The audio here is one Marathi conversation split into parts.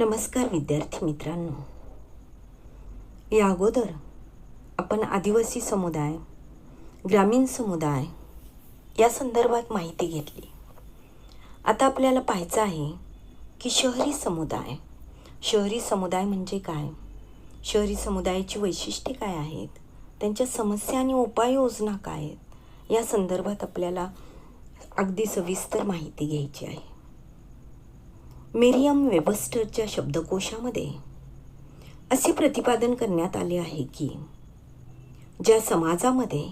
नमस्कार विद्यार्थी मित्रांनो. या अगोदर आपण आदिवासी समुदाय ग्रामीण समुदाय या संदर्भात माहिती घेतली. आता आपल्याला पाहायचं आहे की शहरी समुदाय शहरी समुदाय म्हणजे काय? शहरी समुदायाची वैशिष्ट्ये काय आहेत? त्यांच्या समस्या आणि उपाययोजना काय आहेत? या संदर्भात आपल्याला अगदी सविस्तर माहिती घ्यायची आहे. मेरियम वेबस्टरच्या शब्दकोशामध्ये असे प्रतिपादन करण्यात आले आहे की ज्या समाजामध्ये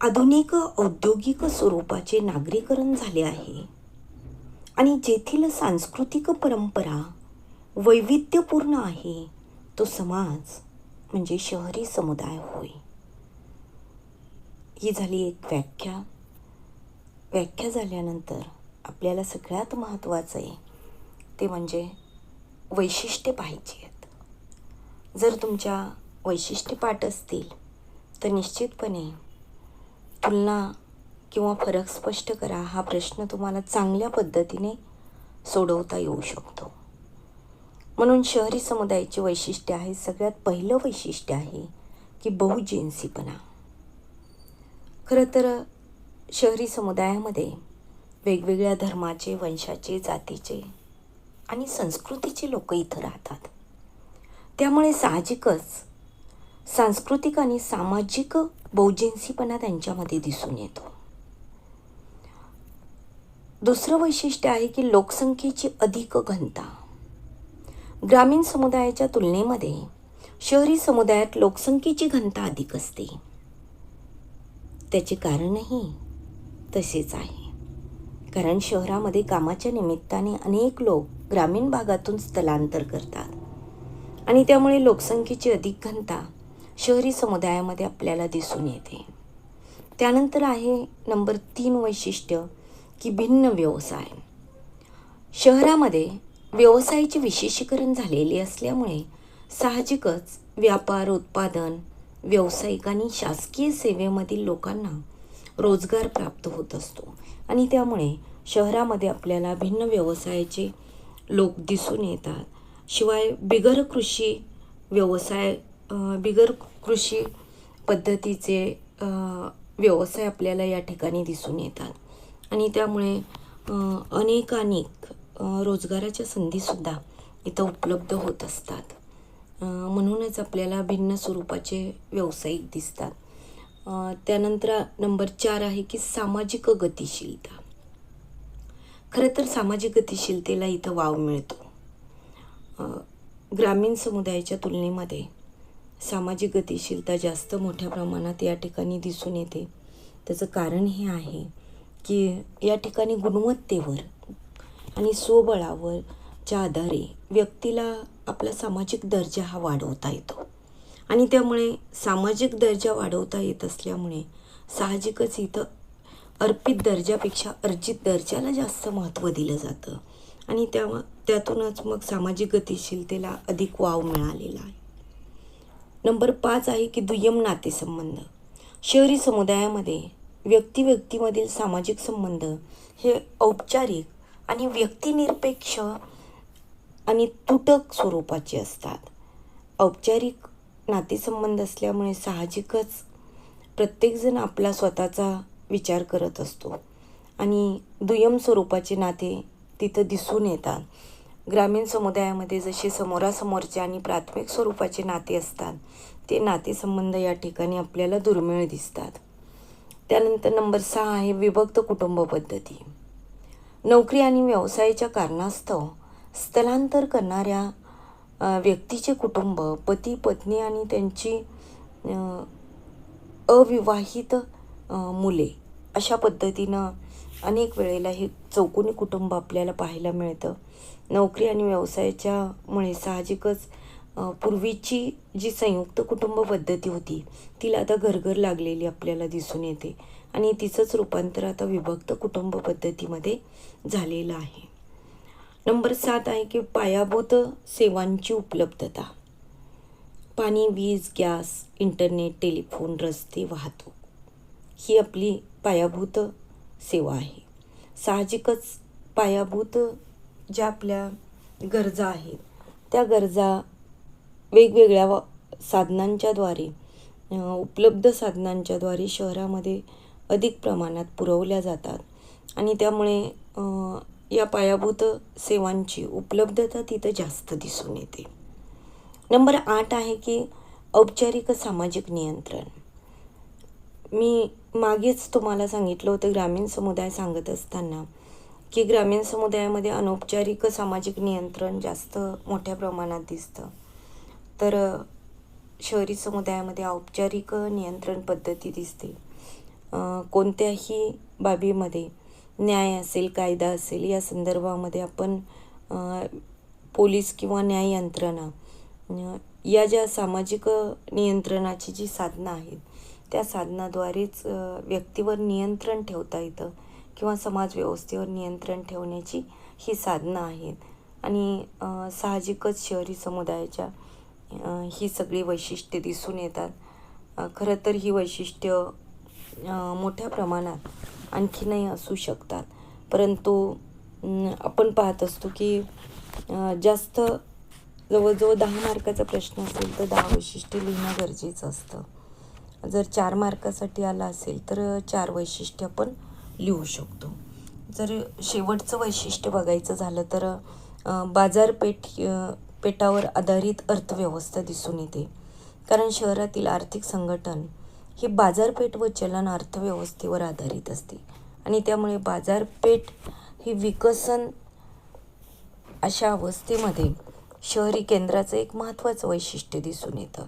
आधुनिक औद्योगिक स्वरूपाचे नागरीकरण झाले आहे आणि जेथील सांस्कृतिक परंपरा वैविध्यपूर्ण आहे तो समाज म्हणजे शहरी समुदाय होय. ही झाली एक व्याख्या. व्याख्या झाल्यानंतर आपल्याला सगळ्यात महत्त्वाचं आहे ते म्हणजे वैशिष्ट्ये पाहिजे आहेत. जर तुमच्या वैशिष्ट्ये पाठ असतील तर निश्चितपणे तुलना किंवा फरक स्पष्ट करा. हा प्रश्न तुम्हाला चांगल्या पद्धतीने सोडवता येऊ शकतो. म्हणून शहरी समुदायाची वैशिष्ट्य आहे सगळ्यात पहिलं वैशिष्ट्य आहे की बहुजिन्सीपणा खरं तर शहरी समुदायामध्ये वेगवेगळ्या धर्माचे वंशाचे जातीचे आणि संस्कृतीचे लोक इथं राहतात. त्यामुळे साहजिकच सांस्कृतिक आणि सामाजिक बहुजिन्सीपणा त्यांच्यामध्ये दिसून येतो. दुसरं वैशिष्ट्य आहे की लोकसंख्येची अधिक घनता. ग्रामीण समुदायाच्या तुलनेमध्ये शहरी समुदायात लोकसंख्येची घनता अधिक असते. त्याचे कारणही तसेच आहे. कारण शहरामध्ये कामाच्या निमित्ताने अनेक लोक ग्रामीण भागातून स्थलांतर करतात. आणि त्यामुळे लोकसंख्येची अधिक घनता शहरी समुदायामध्ये आपल्याला दिसून येते. त्यानंतर आहे नंबर तीन वैशिष्ट्य की भिन्न व्यवसाय. शहरामध्ये व्यवसायाचे विशेषीकरण झालेले असल्यामुळे साहजिकच व्यापार उत्पादन व्यावसायिक आणि शासकीय सेवेमधील लोकांना रोजगार प्राप्त होत असतो. आणि त्यामुळे शहरामध्ये आपल्याला भिन्न व्यवसायाचे लोक दिसून येतात. शिवाय बिगर कृषी व्यवसाय बिगर कृषी पद्धतीचे व्यवसाय आपल्याला या ठिकाणी दिसून येतात. आणि त्यामुळे अनेकानेक रोजगाराच्या संधीसुद्धा इथं उपलब्ध होत असतात. म्हणूनच आपल्याला भिन्न स्वरूपाचे व्यावसायिक दिसतात. त्यानंतर नंबर चार आहे की सामाजिक गतिशीलता. खरं तर सामाजिक गतिशीलतेला इथं वाव मिळतो. ग्रामीण समुदायाच्या तुलनेमध्ये सामाजिक गतिशीलता जास्त मोठ्या प्रमाणात या ठिकाणी दिसून येते. त्याचं कारण हे आहे की या ठिकाणी गुणवत्तेवर आणि स्वबळावर च्या आधारे व्यक्तीला आपला सामाजिक दर्जा हा वाढवता येतो. आणि त्यामुळे सामाजिक दर्जा वाढवता येत असल्यामुळे साहजिकच इथं अर्पित दर्जापेक्षा अर्जित दर्जाला जास्त महत्त्व दिलं जातं. आणि त्या त्यातूनच मग सामाजिक गतिशीलतेला अधिक वाव मिळालेला आहे. नंबर पाच आहे की दुय्यम नातेसंबंध. शहरी समुदायामध्ये व्यक्ती व्यक्तीमधील सामाजिक संबंध हे औपचारिक आणि व्यक्तिनिरपेक्ष आणि तुटक स्वरूपाचे असतात. औपचारिक नातेसंबंध असल्यामुळे साहजिकच प्रत्येकजण आपला स्वतःचा विचार करत असतो. आणि दुय्यम स्वरूपाचे नाते तिथं दिसून येतात. ग्रामीण समुदायामध्ये जसे समोरासमोरचे आणि प्राथमिक स्वरूपाचे नाते असतात ते नातेसंबंध या ठिकाणी आपल्याला दुर्मिळ दिसतात. त्यानंतर नंबर सहा आहे विभक्त कुटुंब पद्धती. नोकरी आणि व्यवसायाच्या कारणास्तव स्थलांतर करणाऱ्या व्यक्तीचे कुटुंब पती पत्नी आणि त्यांची अविवाहित मुले अशा पद्धतीनं अनेक वेळेला हे चौकोनी कुटुंब आपल्याला पाहायला मिळतं. नोकरी आणि व्यवसायाच्यामुळे साहजिकच पूर्वीची जी संयुक्त कुटुंब पद्धती होती तिला आता घरघर लागलेली आपल्याला दिसून येते आणि तिचंच रूपांतर आता विभक्त कुटुंब पद्धतीमध्ये झालेलं आहे. नंबर सात आहे की पायाभूत सेवांची उपलब्धता. पाणी वीज गॅस इंटरनेट टेलिफोन रस्ते वाहतूक. ही आपली पायाभूत सेवा आहे. साहजिकच पायाभूत ज्या आपल्या गरजा आहेत त्या गरजा वेगवेगळ्या व साधनांच्याद्वारे उपलब्ध साधनांच्याद्वारे शहरामध्ये अधिक प्रमाणात पुरवल्या जातात. आणि त्यामुळे या पायाभूत सेवांची उपलब्धता तिथं जास्त दिसून येते. नंबर आठ आहे की औपचारिक सामाजिक नियंत्रण. मी मागेच तुम्हाला सांगितलं होतं ग्रामीण समुदाय सांगत असताना की ग्रामीण समुदायामध्ये अनौपचारिक सामाजिक नियंत्रण जास्त मोठ्या प्रमाणात दिसतं. तर शहरी समुदायामध्ये औपचारिक नियंत्रण पद्धती दिसते. कोणत्याही बाबीमध्ये न्याय असेल कायदा असेल या संदर्भामध्ये आपण पोलीस किंवा न्याय यंत्रणा या ज्या सामाजिक नियंत्रणाची जी साधनं आहेत त्या साधनाद्वारेच व्यक्तीवर नियंत्रण ठेवता येतं किंवा समाज व्यवस्थेवर नियंत्रण ठेवण्याची ही साधनं आहेत. आणि साहजिकच शहरी समुदायाच्या ही सगळी वैशिष्ट्ये दिसून येतात. खरं तर ही वैशिष्ट्य मोठ्या प्रमाणात आणखीनही असू शकतात. परंतु आपण पाहत असतो की जास्त जवळजवळ दहा मार्काचा प्रश्न असेल तर दहा वैशिष्ट्ये लिहिणं गरजेचं असतं. जर चार मार्कासाठी आला असेल तर चार वैशिष्ट्य आपण लिहू शकतो. जर शेवटचं वैशिष्ट्य बघायचं झालं तर बाजारपेठ पेटावर पेठावर आधारित अर्थव्यवस्था दिसून येते. कारण शहरातील आर्थिक संघटन ही बाजारपेठ व चलन अर्थव्यवस्थेवर आधारित असते. आणि त्यामुळे बाजारपेठ ही विकसन अशा अवस्थेमध्ये शहरी केंद्राचं एक महत्त्वाचं वैशिष्ट्य दिसून येतं.